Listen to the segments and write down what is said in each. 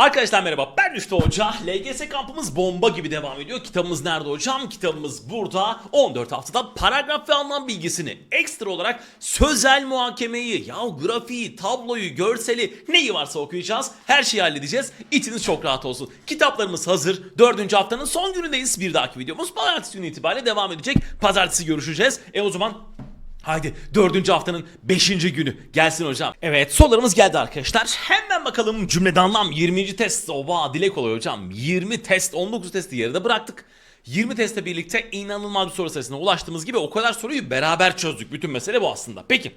Arkadaşlar merhaba ben Rüştü Hoca. LGS kampımız bomba gibi devam ediyor. Kitabımız nerede hocam? Kitabımız burada. 14 haftada paragraf ve anlam bilgisini ekstra olarak sözel muhakemeyi, ya grafiği, tabloyu, görseli neyi varsa okuyacağız. Her şeyi halledeceğiz. İçiniz çok rahat olsun. Kitaplarımız hazır. 4. haftanın son günündeyiz. Bir dahaki videomuz pazartesi günü itibariyle devam edecek. Pazartesi görüşeceğiz. E o zaman Haydi dördüncü haftanın beşinci günü gelsin hocam. Evet sorularımız geldi arkadaşlar. Hemen bakalım cümlede anlam 20. test. Oba dile kolay hocam. 20 test 19 testi yarıda bıraktık. 20 testle birlikte inanılmaz bir soru sayısına ulaştığımız gibi o kadar soruyu beraber çözdük. Bütün mesele bu aslında. Peki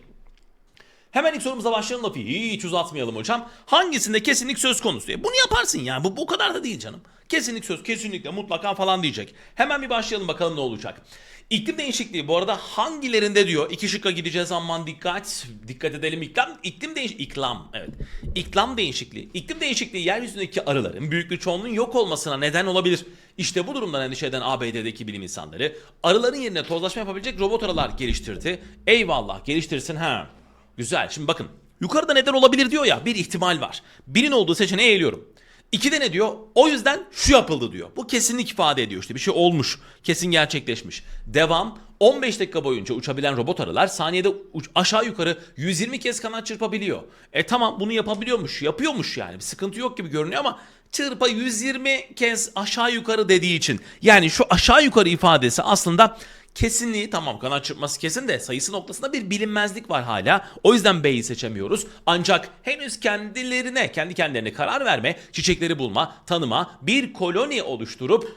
Hemen ilk sorumuza başlayalım lafı hiç uzatmayalım hocam. Hangisinde kesinlik söz konusu diye. Bunu yaparsın yani bu bu kadar da değil canım. Kesinlik söz kesinlikle mutlaka falan diyecek. Hemen bir başlayalım bakalım ne olacak. İklim değişikliği bu arada hangilerinde diyor? İki şıkka gideceğiz aman dikkat. Dikkat edelim iklim. İklim değiş iklam evet. İklim değişikliği. İklim değişikliği yeryüzündeki arıların büyük bir çoğunluğun yok olmasına neden olabilir. İşte bu durumdan endişe eden ABD'deki bilim insanları arıların yerine tozlaşma yapabilecek robot arılar geliştirdi. Eyvallah geliştirsin ha. Güzel. Şimdi bakın. Yukarıda neden olabilir diyor ya. Bir ihtimal var. Birin olduğu seçeneği eğiliyorum. İkide ne diyor? O yüzden şu yapıldı diyor. Bu kesinlik ifade ediyor işte. Bir şey olmuş. Kesin gerçekleşmiş. Devam. 15 dakika boyunca uçabilen robot arılar saniyede aşağı yukarı 120 kez kanat çırpabiliyor. E tamam bunu yapabiliyormuş. Yapıyormuş yani. Bir sıkıntı yok gibi görünüyor ama çırpa 120 kez aşağı yukarı dediği için. Yani şu aşağı yukarı ifadesi aslında kesinliği tamam kanat çırpması kesin de sayısı noktasında bir bilinmezlik var hala. O yüzden B'yi seçemiyoruz. Ancak henüz kendilerine, kendi kendilerine karar verme, çiçekleri bulma, tanıma, bir koloni oluşturup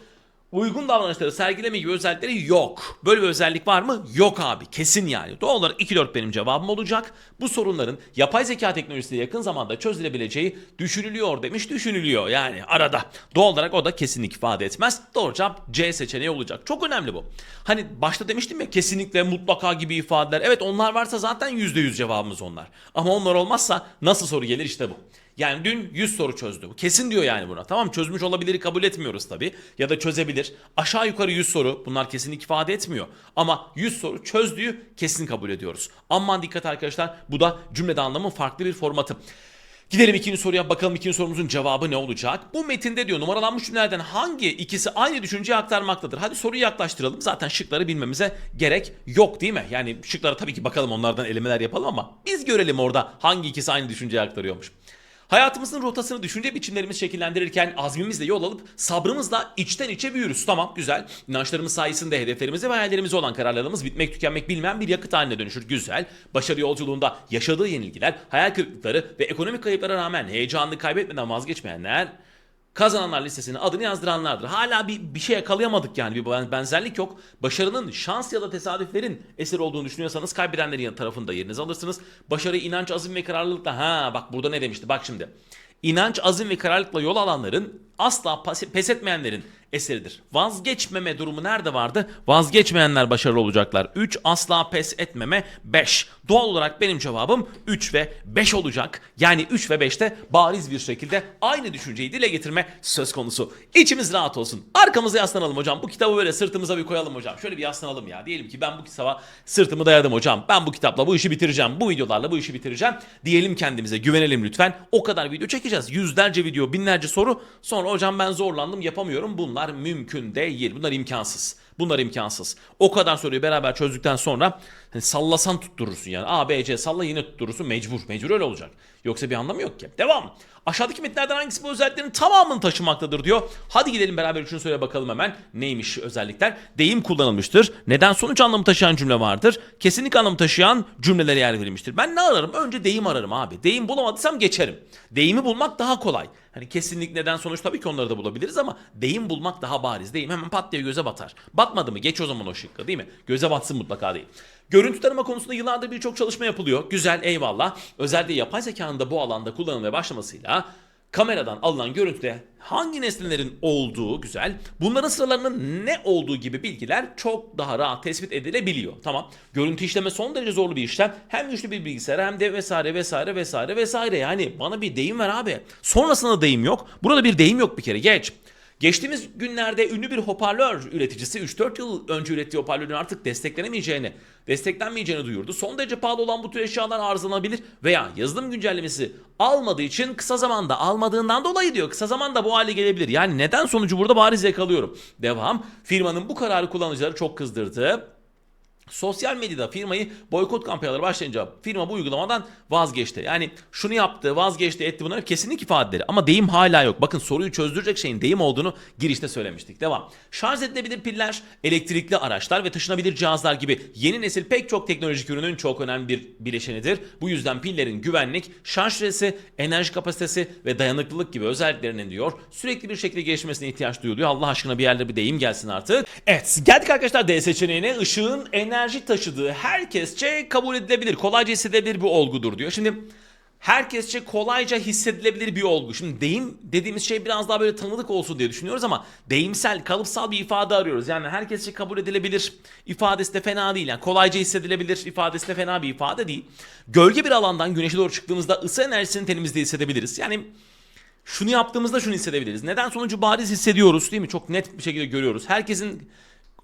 uygun davranışları sergileme gibi özellikleri yok. Böyle bir özellik var mı? Yok abi. Kesin yani. Doğal olarak 2-4 benim cevabım olacak. Bu sorunların yapay zeka teknolojisiyle yakın zamanda çözülebileceği düşünülüyor demiş. Düşünülüyor yani arada. Doğal olarak o da kesinlik ifade etmez. Doğru cevap C seçeneği olacak. Çok önemli bu. Hani başta demiştim ya kesinlikle mutlaka gibi ifadeler. Evet onlar varsa zaten %100 cevabımız onlar. Ama onlar olmazsa nasıl soru gelir işte bu. Yani dün 100 soru çözdü. Kesin diyor yani buna. Tamam çözmüş olabilir kabul etmiyoruz tabii. Ya da çözebilir. Aşağı yukarı 100 soru bunlar kesinlik ifade etmiyor. Ama 100 soru çözdüğü kesin kabul ediyoruz. Aman dikkat arkadaşlar bu da cümlede anlamın farklı bir formatı. Gidelim ikinci soruya bakalım ikinci sorumuzun cevabı ne olacak? Bu metinde diyor numaralanmış cümlelerden hangi ikisi aynı düşünceyi aktarmaktadır? Hadi soruyu yaklaştıralım. Zaten şıkları bilmemize gerek yok değil mi? Yani şıklara tabii ki bakalım onlardan elemeler yapalım ama biz görelim orada hangi ikisi aynı düşünceyi aktarıyormuş. Hayatımızın rotasını düşünce biçimlerimizi şekillendirirken azmimizle yol alıp sabrımızla içten içe büyürüz. Tamam güzel. İnançlarımız sayesinde hedeflerimize ve hayallerimize olan kararlarımız bitmek tükenmek bilmeyen bir yakıt haline dönüşür. Güzel. Başarı yolculuğunda yaşadığı yenilgiler, hayal kırıklıkları ve ekonomik kayıplara rağmen heyecanını kaybetmeden vazgeçmeyenler kazananlar listesine adını yazdıranlardır. Hala bir, bir şey yakalayamadık yani bir ben- benzerlik yok. Başarının şans ya da tesadüflerin eseri olduğunu düşünüyorsanız kaybedenlerin tarafında yerinizi alırsınız. Başarı inanç, azim ve kararlılıkla ha bak burada ne demişti bak şimdi. İnanç, azim ve kararlılıkla yol alanların asla pes etmeyenlerin eseridir. Vazgeçmeme durumu nerede vardı? Vazgeçmeyenler başarılı olacaklar. 3 asla pes etmeme 5. Doğal olarak benim cevabım 3 ve 5 olacak. Yani 3 ve 5'te bariz bir şekilde aynı düşünceyi dile getirme söz konusu. İçimiz rahat olsun. Arkamıza yaslanalım hocam. Bu kitabı böyle sırtımıza bir koyalım hocam. Şöyle bir yaslanalım ya. Diyelim ki ben bu kitaba sırtımı dayadım hocam. Ben bu kitapla bu işi bitireceğim. Bu videolarla bu işi bitireceğim. Diyelim kendimize güvenelim lütfen. O kadar video çekeceğiz. Yüzlerce video, binlerce soru. Sonra hocam ben zorlandım yapamıyorum. Bunlar mümkün değil. Bunlar imkansız. Bunlar imkansız. O kadar soruyu beraber çözdükten sonra hani sallasan tutturursun yani. A, B, C salla yine tutturursun. Mecbur. Mecbur öyle olacak. Yoksa bir anlamı yok ki. Devam. Aşağıdaki metinlerden hangisi bu özelliklerin tamamını taşımaktadır diyor. Hadi gidelim beraber üçüncü soruya bakalım hemen. Neymiş özellikler? Deyim kullanılmıştır. Neden sonuç anlamı taşıyan cümle vardır. Kesinlik anlamı taşıyan cümlelere yer verilmiştir. Ben ne ararım? Önce deyim ararım abi. Deyim bulamadıysam geçerim. Deyimi bulmak daha kolay. Hani kesinlik neden sonuç tabii ki onları da bulabiliriz ama deyim bulmak daha bariz. Deyim hemen pat diye göze batar. Batmadı mı? Geç o zaman o şıkkı değil mi? Göze batsın mutlaka değil. Görüntü tarama konusunda yıllardır birçok çalışma yapılıyor. Güzel eyvallah. Özellikle yapay zekanın da bu alanda kullanılmaya başlamasıyla kameradan alınan görüntüde hangi nesnelerin olduğu güzel. Bunların sıralarının ne olduğu gibi bilgiler çok daha rahat tespit edilebiliyor. Tamam. Görüntü işleme son derece zorlu bir işlem. Hem güçlü bir bilgisayar hem de vesaire vesaire vesaire vesaire. Yani bana bir deyim ver abi. Sonrasında deyim yok. Burada bir deyim yok bir kere. Geç. Geçtiğimiz günlerde ünlü bir hoparlör üreticisi 3-4 yıl önce ürettiği hoparlörün artık desteklenemeyeceğini, desteklenmeyeceğini duyurdu. Son derece pahalı olan bu tür eşyalar arızalanabilir veya yazılım güncellemesi almadığı için kısa zamanda almadığından dolayı diyor kısa zamanda bu hale gelebilir. Yani neden sonucu burada bariz yakalıyorum. Devam. Firmanın bu kararı kullanıcıları çok kızdırdı. Sosyal medyada firmayı boykot kampanyaları başlayınca firma bu uygulamadan vazgeçti. Yani şunu yaptı, vazgeçti, etti bunlar kesinlik ifadeleri. Ama deyim hala yok. Bakın soruyu çözdürecek şeyin deyim olduğunu girişte söylemiştik. Devam. Şarj edilebilir piller, elektrikli araçlar ve taşınabilir cihazlar gibi yeni nesil pek çok teknolojik ürünün çok önemli bir bileşenidir. Bu yüzden pillerin güvenlik, şarj süresi, enerji kapasitesi ve dayanıklılık gibi özelliklerinin diyor sürekli bir şekilde gelişmesine ihtiyaç duyuluyor. Allah aşkına bir yerde bir deyim gelsin artık. Evet geldik arkadaşlar D seçeneğine. Işığın enerji taşıdığı herkesçe kabul edilebilir, kolayca hissedilebilir bir olgudur diyor. Şimdi herkesçe kolayca hissedilebilir bir olgu. Şimdi deyim dediğimiz şey biraz daha böyle tanıdık olsun diye düşünüyoruz ama deyimsel, kalıpsal bir ifade arıyoruz. Yani herkesçe kabul edilebilir ifadesi de fena değil. Yani kolayca hissedilebilir ifadesi de fena bir ifade değil. Gölge bir alandan güneşe doğru çıktığımızda ısı enerjisini tenimizde hissedebiliriz. Yani şunu yaptığımızda şunu hissedebiliriz. Neden sonucu bariz hissediyoruz değil mi? Çok net bir şekilde görüyoruz. Herkesin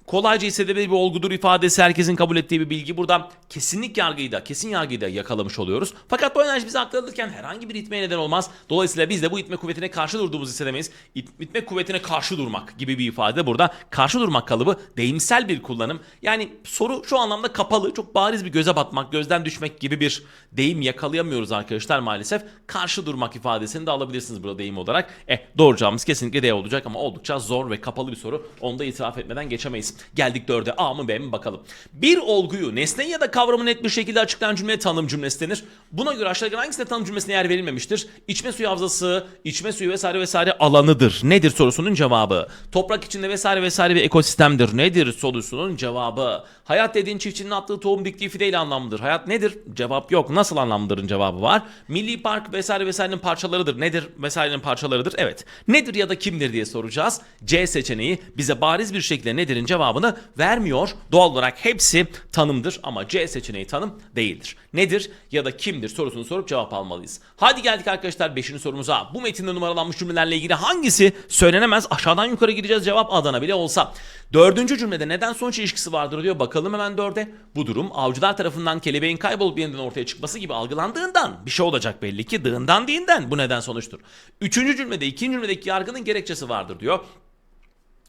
kolayca hissedebilir bir olgudur ifadesi herkesin kabul ettiği bir bilgi. Burada kesinlik yargıyı da, kesin yargıyı da yakalamış oluyoruz. Fakat bu enerji bize aktarılırken herhangi bir itmeye neden olmaz. Dolayısıyla biz de bu itme kuvvetine karşı durduğumuzu hissedemeyiz. İt- İtme kuvvetine karşı durmak gibi bir ifade burada. Karşı durmak kalıbı deyimsel bir kullanım. Yani soru şu anlamda kapalı, çok bariz bir göze batmak, gözden düşmek gibi bir deyim yakalayamıyoruz arkadaşlar maalesef. Karşı durmak ifadesini de alabilirsiniz burada deyim olarak. Eh doğru kesinlikle D olacak ama oldukça zor ve kapalı bir soru. Onu da itiraf etmeden geçemeyiz. Geldik dörde A mı B mi bakalım. Bir olguyu nesneyi ya da kavramı net bir şekilde açıklayan cümleye tanım cümlesi denir. Buna göre aşağıdaki hangisine tanım cümlesine yer verilmemiştir? İçme suyu havzası, içme suyu vesaire vesaire alanıdır. Nedir sorusunun cevabı? Toprak içinde vesaire vesaire bir ekosistemdir. Nedir sorusunun cevabı? Hayat dediğin çiftçinin attığı tohum diktiği fideyle anlamlıdır. Hayat nedir? Cevap yok. Nasıl anlamlıdırın cevabı var. Milli park vesaire vesairenin parçalarıdır. Nedir? Vesairenin parçalarıdır. Evet. Nedir ya da kimdir diye soracağız. C seçeneği bize bariz bir şekilde nedirin cevabını vermiyor. Doğal olarak hepsi tanımdır ama C seçeneği tanım değildir. Nedir ya da kimdir sorusunu sorup cevap almalıyız. Hadi geldik arkadaşlar 5. sorumuza. Bu metinde numaralanmış cümlelerle ilgili hangisi söylenemez? Aşağıdan yukarı gideceğiz cevap Adana bile olsa. Dördüncü cümlede neden sonuç ilişkisi vardır diyor. Bakalım hemen dörde. Bu durum avcılar tarafından kelebeğin kaybolup yeniden ortaya çıkması gibi algılandığından bir şey olacak belli ki dığından değinden bu neden sonuçtur. Üçüncü cümlede ikinci cümledeki yargının gerekçesi vardır diyor.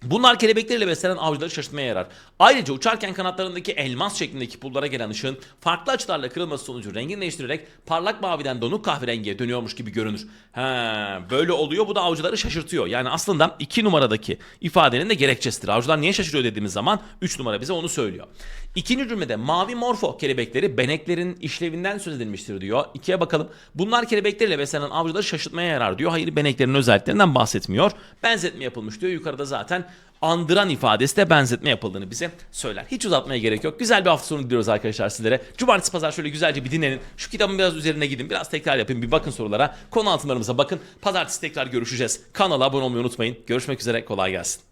Bunlar kelebekleriyle beslenen avcıları şaşırtmaya yarar. Ayrıca uçarken kanatlarındaki elmas şeklindeki pullara gelen ışığın farklı açılarla kırılması sonucu rengini değiştirerek parlak maviden donuk kahverengiye dönüyormuş gibi görünür. He, böyle oluyor bu da avcıları şaşırtıyor. Yani aslında 2 numaradaki ifadenin de gerekçesidir. Avcılar niye şaşırıyor dediğimiz zaman 3 numara bize onu söylüyor. İkinci cümlede mavi morfo kelebekleri beneklerin işlevinden söz edilmiştir diyor. İkiye bakalım. Bunlar kelebekleriyle beslenen avcıları şaşırtmaya yarar diyor. Hayır beneklerin özelliklerinden bahsetmiyor. Benzetme yapılmış diyor. Yukarıda zaten andıran ifadesi de benzetme yapıldığını bize söyler. Hiç uzatmaya gerek yok. Güzel bir hafta sonu diliyoruz arkadaşlar sizlere. Cumartesi pazar şöyle güzelce bir dinlenin. Şu kitabın biraz üzerine gidin. Biraz tekrar yapın. Bir bakın sorulara. Konu altınlarımıza bakın. Pazartesi tekrar görüşeceğiz. Kanala abone olmayı unutmayın. Görüşmek üzere. Kolay gelsin.